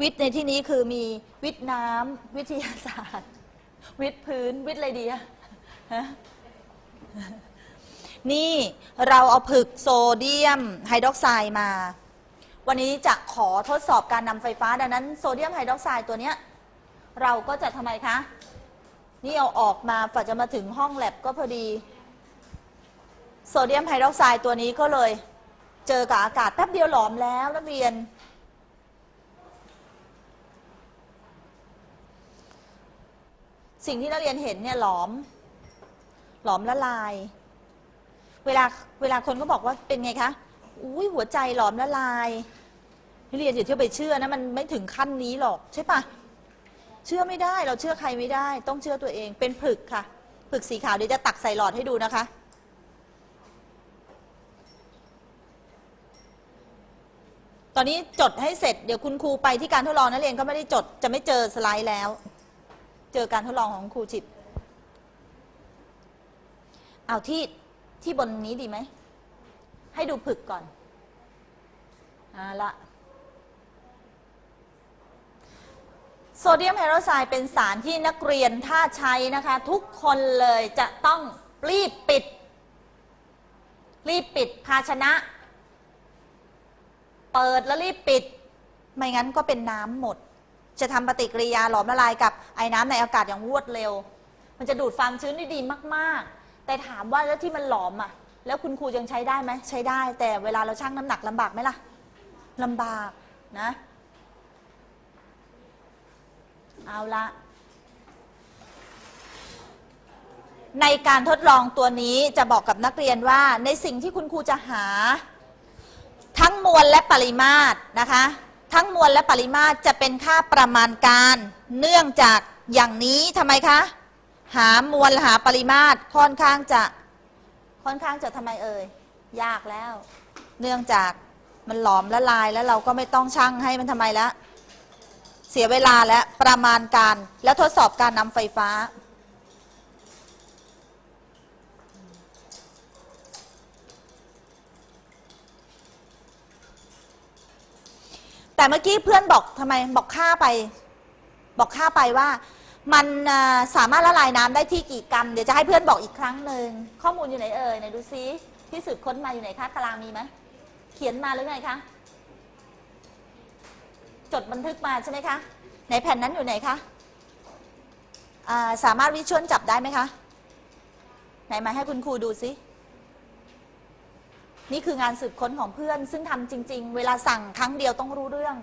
วิทย์ในที่นี้คือมีวิทย์น้ำวิทยาศาสตร์ วิทย์พื้นวิทย์อะไรดีอะนี่เราเอาผึกโซเดียมไฮดรอกไซด์มา วันนี้จะขอทดสอบการนำไฟฟ้าดังนั้นโซเดียมไฮดรอกไซด์ตัวเนี้ยเราก็จะทำไมคะ นี่เอาออกมาฝ่าจะมาถึงห้องแลบก็พอดี โซเดียมไฮดรอกไซด์ตัวนี้ก็เลย เจอกับอากาศแป๊บเดียวหลอมแล้วนักเรียน สิ่งที่นักเรียนเห็นเนี่ยหลอม หลอมละลาย เวลาเวลาคนก็บอกว่าเป็นไงคะอุ้ยหัวใจหลอมละลายนักเรียนอย่าเที่ยวไปเชื่อนะมันไม่ถึงขั้นนี้หรอกใช่ปะเชื่อไม่ได้เราเชื่อใครไม่ได้ ต้องเชื่อตัวเองเป็นผึกค่ะผึกสีขาวเดี๋ยวจะตักใส่หลอดให้ดูนะคะตอนนี้จดให้เสร็จเดี๋ยวคุณครูไปที่การทดลองนักเรียนก็ไม่ได้จดจะไม่เจอสไลด์แล้ว เจอการทดลองของครูจิบเอาที่ที่บนนี้ดีไหม ให้ดูผึกก่อนอาละโซเดียมไฮดรอกไซด์เป็นสารที่นักเรียนถ้าใช้นะคะ ทุกคนเลยจะต้องรีบปิด รีบปิดภาชนะ เปิดแล้วรีบปิด ไม่งั้นก็เป็นน้ำหมด จะทำปฏิกิริยาหลอมละลายกับไอ้น้ำในอากาศอย่างรวดเร็ว มันจะดูดความชื้นได้ดีมากๆ แต่ถามว่าแล้วที่มันหลอมอะ แล้วคุณครูยังใช้ได้ไหมใช้ได้ แต่เวลาเราชั่งน้ำหนักลำบากไหมล่ะลำบากนะ เอาละในการทดลองตัวนี้จะบอกกับนักเรียนว่าในสิ่งที่คุณครูจะหา ทั้งมวลและปริมาตรนะคะ ทั้งมวลและปริมาตรจะเป็นค่าประมาณการ เนื่องจากอย่างนี้ทำไมคะ หามวลหาปริมาตรค่อนข้างจะค่อนข้างจะทำไมเอ่ยยากแล้ว เนื่องจากมันหลอมละลายแล้วเราก็ไม่ต้องชั่งให้มันทำไมแล้วเสียเวลาและประมาณการและทดสอบการนำไฟฟ้า แต่เมื่อกี้เพื่อนบอกทำไมบอกค่าไป บอกค่าไปว่า มันสามารถละลายน้ำได้ที่กี่กรัมเดี๋ยวจะให้เพื่อนบอกอีกครั้งหนึ่งข้อมูลอยู่ไหนเอ่ยไหนดูซิที่สืบค้นมาอยู่ไหนคะตารางมีไหมเขียนมาหรือไงคะจดบันทึกมาใช่ไหมคะไหนแผ่นนั้นอยู่ไหนคะาสามารถวิชวลจับได้ไหมคะ ไหนมาให้คุณครูดูซิ นี่คืองานสืบค้นของเพื่อน ซึ่งทำจริง ๆ เวลาสั่งครั้งเดียวต้องรู้เรื่อง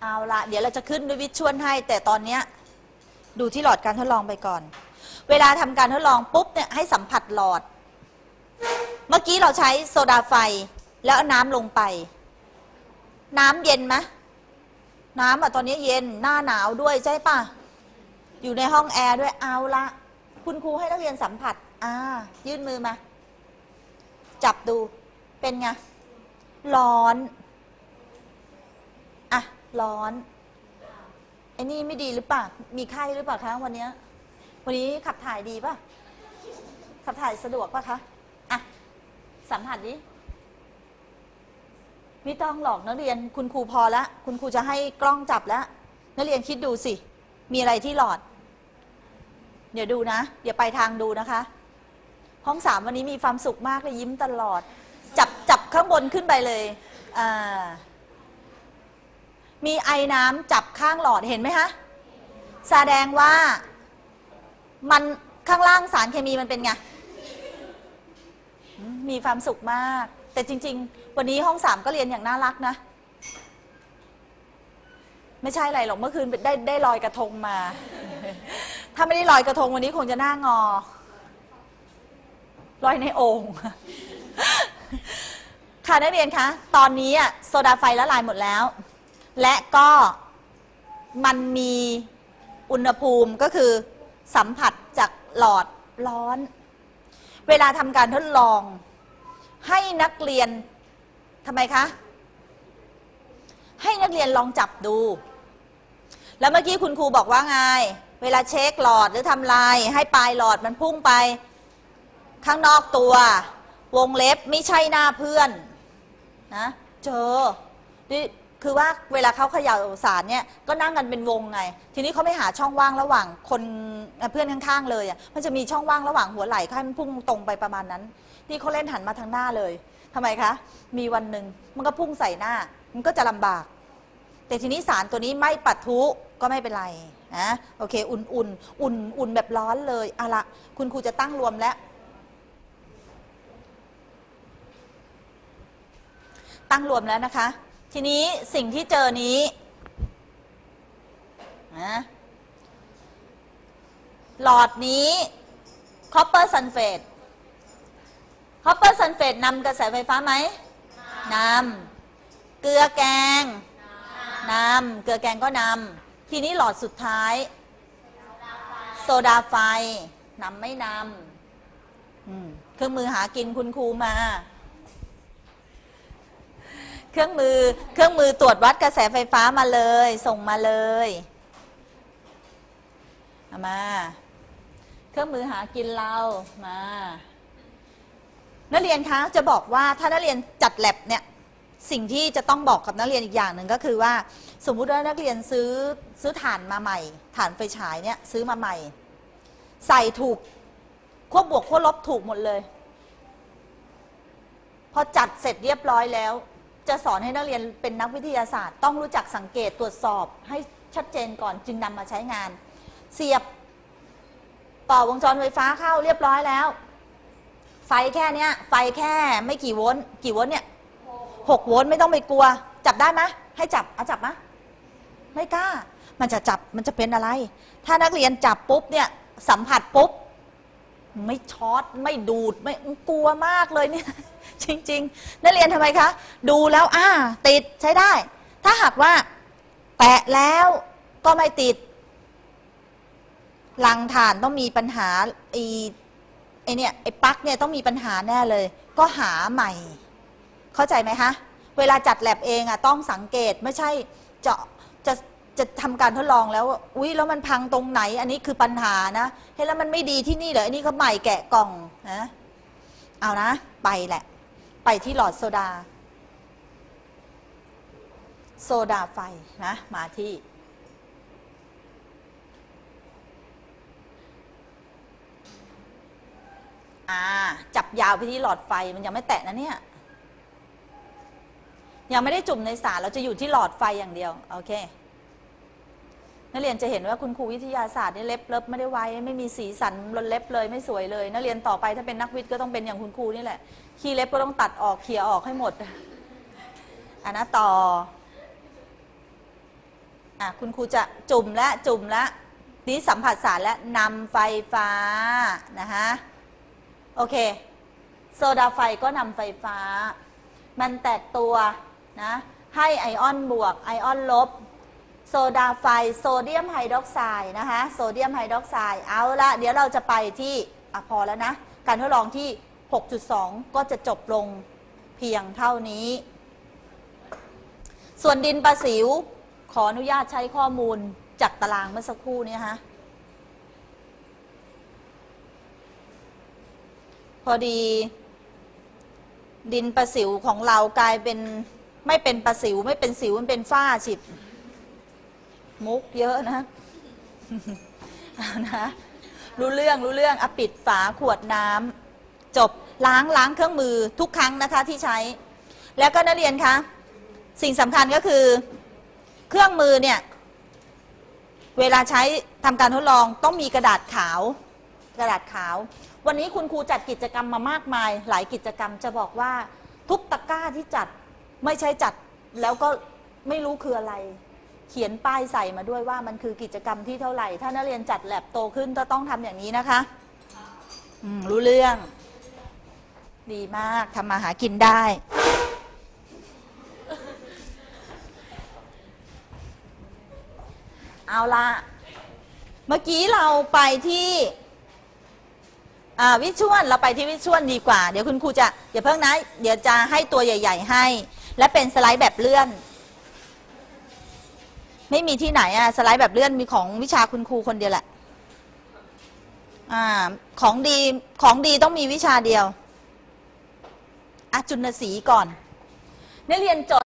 เอาละเดี๋ยวเราจะขึ้นด้วยวิชวลให้ แต่ตอนเนี้ยดูที่หลอดการทดลองไปก่อน เวลาทำการทดลองปุ๊บเนี่ยให้สัมผัสหลอด เมื่อกี้เราใช้โซดาไฟแล้วน้ำลงไป น้ำเย็นไหมน้ำอะตอนนี้เย็นหน้าหนาวด้วยใช่ปะอยู่ในห้องแอร์ด้วยเอาละ คุณครูให้นักเรียนสัมผัส อ่า ยื่นมือมา จับดู เป็นไง ร้อน อะ ร้อน ไอ้นี่ไม่ดีหรือเปล่า มีไข้หรือเปล่าคะวันนี้ วันนี้ขับถ่ายดีป่ะ ขับถ่ายสะดวกป่ะคะ อะ สัมผัสดิ ไม่ต้องหลอกนักเรียน คุณครูพอละ คุณครูจะให้กล้องจับแล้ว นักเรียนคิดดูสิ มีอะไรที่หลอด เดี๋ยวดูนะ เดี๋ยวไปทางดูนะคะ ห้องสามวันนี้มีความสุขมากเลยยิ้มตลอด จับจับข้างบนขึ้นไปเลยอ่ามีไอ้น้ำจับข้างหลอดเห็นไหมคะแสดงว่ามันข้างล่างสารเคมีมันเป็นไง มีความสุขมาก แต่จริง ๆ วันนี้ห้องสามก็เรียนอย่างน่ารักนะ ไม่ใช่อะไรหรอกเมื่อคืนได้ได้ลอยกระทงมา ถ้าไม่ได้ลอยกระทงวันนี้คงจะหน้างอลอยในโอ่งค่ะนักเรียนคะตอนนี้อะโซดาไฟละลายหมดแล้ว และก็มันมีอุณหภูมิก็คือสัมผัสจากหลอดร้อน เวลาทำการทดลอง ให้นักเรียนทำไมคะ ให้นักเรียนลองจับดู แล้วเมื่อกี้คุณครูบอกว่าไง เวลาเช็คหลอดหรือทำลาย ให้ปลายหลอดมันพุ่งไป ข้างนอกตัว วงเล็บไม่ใช่หน้าเพื่อนนะเจอนี่คือว่าเวลาเขาเขย่าสารเนี่ยก็นั่งกันเป็นวงไง ทีนี้เขาไม่หาช่องว่างระหว่างคนเพื่อนข้างๆเลยอะมันจะมีช่องว่างระหว่างหัวไหล่ให้มันพุ่งตรงไปประมาณนั้น นี่เขาเล่นหันมาทางหน้าเลยทำไมคะ มีวันหนึ่งมันก็พุ่งใส่หน้า มันก็จะลำบาก แต่ทีนี้สารตัวนี้ไม่ปัดทุ ก็ไม่เป็นไรนะโอเค อุ่นอุ่นอุ่นอุ่นแบบร้อนเลยเอาละคุณครูจะตั้งรวมแล้วตั้งรวมแล้วนะคะ ทีนี้สิ่งที่เจอนี้นะหลอดนี้คอปเปอร์ซันเฟตคอปเปอร์ซันเฟตนำกระแสไฟฟ้าไหมนำเกลือแกงนำเกลือแกงก็นำ ทีนี้หลอดสุดท้าย โซดาไฟนำไม่นำเครื่องมือหากินคุณครูมา เครื่องมือเครื่องมือตรวจวัดกระแสไฟฟ้ามาเลย ส่งมาเลยามา เครื่องมือหากินเรามา นักเรียนคะจะบอกว่าถ้านักเรียนจัดแลบเนี่ย สิ่งที่จะต้องบอกกับนักเรียนอีกอย่างหนึ่งก็คือว่า สมมุติว่านักเรียนซื้อซื้อฐานมาใหม่ ฐานไฟฉายเนี่ยซื้อมาใหม่ ใส่ถูกขั้วบวกขั้วลบถูกหมดเลย พอจัดเสร็จเรียบร้อยแล้ว จะสอนให้นักเรียนเป็นนักวิทยาศาสตร์ ต้องรู้จักสังเกตตรวจสอบให้ชัดเจนก่อนจึงนำมาใช้งาน เสียบต่อวงจรไฟฟ้าเข้าเรียบร้อยแล้ว ไฟแค่เนี้ยไฟแค่ไม่กี่โวลต์กี่โวลต์เนี่ย หกโวลต์ไม่ต้องไปกลัว จับได้ไหมให้จับเอาจับมะไม่กล้า มันจะจับมันจะเป็นอะไร ถ้านักเรียนจับปุ๊บเนี่ยสัมผัสปุ๊บ ไม่ช็อตไม่ดูดไม่กลัวมากเลยเนี่ย จริง ๆ นักเรียนทำไมคะ ดูแล้วอ่าติดใช้ได้ ถ้าหากว่าแตะแล้วก็ไม่ติดลังฐานต้องมีปัญหาไอ้ไอเนี่ยไอ้ปลั๊กเนี่ยต้องมีปัญหาแน่เลย ก็หาใหม่ เข้าใจไหมคะเวลาจัดแลบเองอะต้องสังเกตไม่ใช่เจาะจะจะทำการทดลองแล้วอุ้ยแล้วมันพังตรงไหน อันนี้คือปัญหานะเฮ้ยแล้วมันไม่ดีที่นี่เหรออันนี้เขาใหม่แกะกล่องนะเอานะ ไปแหละ ไปที่หลอดโซดา โซดาไฟนะมาที่อ่าจับยาวไปที่หลอดไฟมันยังไม่แตะนะเนี่ย ยังไม่ได้จุ่มในสารเราจะอยู่ที่หลอดไฟอย่างเดียวโอเคนักเรียนจะเห็นว่าคุณครูวิทยาศาสตร์นี่เล็บเล็บไม่ได้ไว้ไม่มีสีสันบนเล็บเลยไม่สวยเลยนักเรียนต่อไปถ้าเป็นนักวิทย์ก็ต้องเป็นอย่างคุณครูนี่แหละขี้เล็บก็ต้องตัดออกเขี่ยออกให้หมดอันนะต่ออะคุณครูจะจุ่มและจุ่มและนี้สัมผัสสารและนำไฟฟ้านะคะโอเคโซดาไฟก็นำไฟฟ้า มันแตกตัว นะให้ไอออนบวกไอออนลบโซดาไฟโซเดียมไฮดรอกไซด์นะคะโซเดียมไฮดรอกไซด์เอาละเดี๋ยวเราจะไปที่อะพอแล้วนะ การทดลองที่ 6.2 ก็จะจบลงเพียงเท่านี้ ส่วนดินประสิว ขออนุญาตใช้ข้อมูลจากตารางเมื่อสักครู่นี้ฮะพอดี ดินประสิวของเรากลายเป็น ไม่เป็นประสิวไม่เป็นสิวมันเป็นฝ้าฉิบ มุกเยอะนะนะรู้เรื่องรู้เรื่องอปิดฝาขวดน้ำจบล้างล้างเครื่องมือทุกครั้งนะคะที่ใช้ แล้วก็นักเรียนคะสิ่งสำคัญก็คือ เครื่องมือเนี่ย เวลาใช้ทำการทดลองต้องมีกระดาษขาว กระดาษขาว วันนี้คุณครูจัดกิจกรรมมามากมาย หลายกิจกรรมจะบอกว่าทุกตะกร้าที่จัด ไม่ใช่จัดแล้วก็ไม่รู้คืออะไร เขียนป้ายใส่มาด้วยว่ามันคือกิจกรรมที่เท่าไหร่ ถ้านักเรียนจัดแลบโตขึ้นก็ต้องทำอย่างนี้นะคะรู้เรื่อง ดีมากทำมาหากินได้ เอาละเมื่อกี้เราไปที่วิชวลเราไปที่วิชวลดีกว่า เดี๋ยวคุณครูจะเดี๋ยวเพิ่งนะ เดี๋ยวจะให้ตัวใหญ่ ๆ ให้ และเป็นสไลด์แบบเลื่อน ไม่มีที่ไหนอะสไลด์แบบเลื่อนมีของวิชาคุณครูคนเดียวแหละอ่าของดีของดีต้องมีวิชาเดียวอะจุลสีก่อนนักเรียนจด